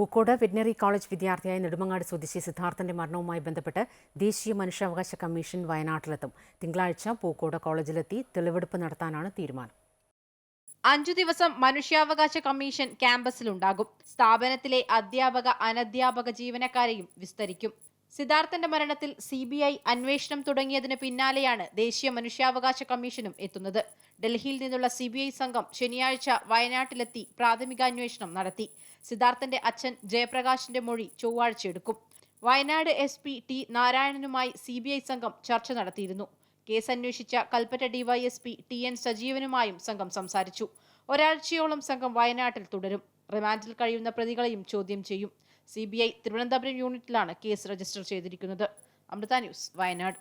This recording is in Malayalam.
പൂക്കോട് വെറ്റിനറി കോളേജ് വിദ്യാർത്ഥിയായ നെടുമങ്ങാട് സ്വദേശി സിദ്ധാർത്ഥന്റെ മരണവുമായി ബന്ധപ്പെട്ട് ദേശീയ മനുഷ്യാവകാശ കമ്മീഷൻ വയനാട്ടിലെത്തും. തിങ്കളാഴ്ച പൂക്കോട് കോളേജിലെത്തി തെളിവെടുപ്പ് നടത്താനാണ് തീരുമാനം. അഞ്ചു ദിവസം മനുഷ്യാവകാശ കമ്മീഷൻ ക്യാമ്പസിലുണ്ടാകും. സ്ഥാപനത്തിലെ അധ്യാപക അനധ്യാപക ജീവനക്കാരെയും വിസ്തരിക്കും. സിദ്ധാർത്ഥന്റെ മരണത്തിൽ സി ബി ഐ അന്വേഷണം തുടങ്ങിയതിന് പിന്നാലെയാണ് ദേശീയ മനുഷ്യാവകാശ കമ്മീഷനും എത്തുന്നത്. ഡൽഹിയിൽ നിന്നുള്ള സി ബി ഐ സംഘം ശനിയാഴ്ച വയനാട്ടിലെത്തി പ്രാഥമികാന്വേഷണം നടത്തി. സിദ്ധാർത്ഥന്റെ അച്ഛൻ ജയപ്രകാശിന്റെ മൊഴി ചൊവ്വാഴ്ച എടുക്കും വയനാട് എസ് പി ടി നാരായണനുമായി സി ബി ഐ സംഘം ചർച്ച നടത്തിയിരുന്നു. കേസ് അന്വേഷിച്ച Kalpetta D Y S P T N സജീവനുമായും സംഘം സംസാരിച്ചു. ഒരാഴ്ചയോളം സംഘം വയനാട്ടിൽ തുടരും. റിമാൻഡിൽ കഴിയുന്ന പ്രതികളെയും ചോദ്യം ചെയ്യും. സി ബി ഐ തിരുവനന്തപുരം യൂണിറ്റിലാണ് കേസ് രജിസ്റ്റർ ചെയ്തിരിക്കുന്നത്. അമൃത ന്യൂസ് വയനാട്.